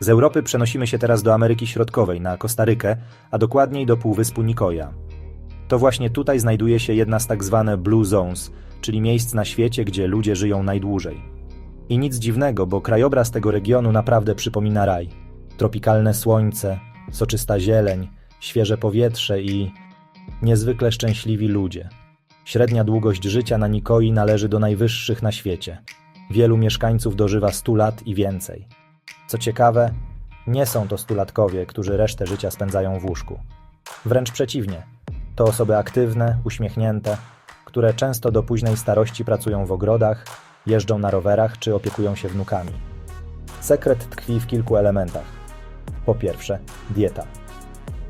Z Europy przenosimy się teraz do Ameryki Środkowej, na Kostarykę, a dokładniej do półwyspu Nicoya. To właśnie tutaj znajduje się jedna z tak zwane Blue Zones, czyli miejsc na świecie, gdzie ludzie żyją najdłużej. I nic dziwnego, bo krajobraz tego regionu naprawdę przypomina raj. Tropikalne słońce, soczysta zieleń, świeże powietrze i niezwykle szczęśliwi ludzie. Średnia długość życia na Nikoi należy do najwyższych na świecie. Wielu mieszkańców dożywa 100 lat i więcej. Co ciekawe, nie są to stulatkowie, którzy resztę życia spędzają w łóżku. Wręcz przeciwnie, to osoby aktywne, uśmiechnięte, które często do późnej starości pracują w ogrodach, jeżdżą na rowerach czy opiekują się wnukami. Sekret tkwi w kilku elementach. Po pierwsze, dieta.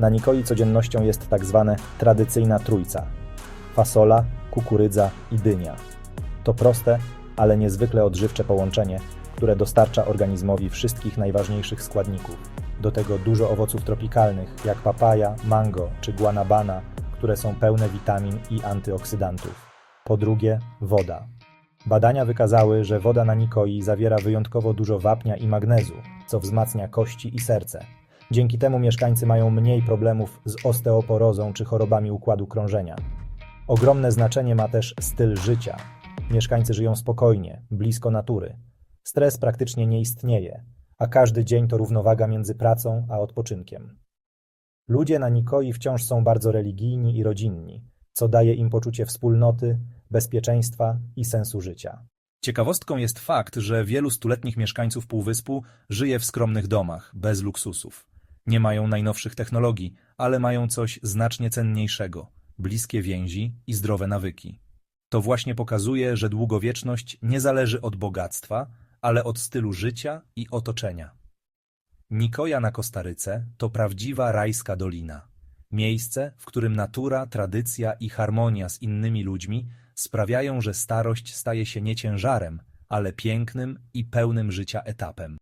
Na Nikoi codziennością jest tak zwane tradycyjna trójca: fasola, kukurydza i dynia. To proste, ale niezwykle odżywcze połączenie, które dostarcza organizmowi wszystkich najważniejszych składników. Do tego dużo owoców tropikalnych, jak papaja, mango czy guanabana, które są pełne witamin i antyoksydantów. Po drugie, woda. Badania wykazały, że woda na Nikoi zawiera wyjątkowo dużo wapnia i magnezu, co wzmacnia kości i serce. Dzięki temu mieszkańcy mają mniej problemów z osteoporozą czy chorobami układu krążenia. Ogromne znaczenie ma też styl życia. Mieszkańcy żyją spokojnie, blisko natury. Stres praktycznie nie istnieje, a każdy dzień to równowaga między pracą a odpoczynkiem. Ludzie na Nikoi wciąż są bardzo religijni i rodzinni, co daje im poczucie wspólnoty, bezpieczeństwa i sensu życia. Ciekawostką jest fakt, że wielu stuletnich mieszkańców Półwyspu żyje w skromnych domach, bez luksusów. Nie mają najnowszych technologii, ale mają coś znacznie cenniejszego bliskie więzi i zdrowe nawyki. To właśnie pokazuje, że długowieczność nie zależy od bogactwa, ale od stylu życia i otoczenia. Nikoja na Kostaryce to prawdziwa rajska dolina. Miejsce, w którym natura, tradycja i harmonia z innymi ludźmi sprawiają, że starość staje się nie ciężarem, ale pięknym i pełnym życia etapem.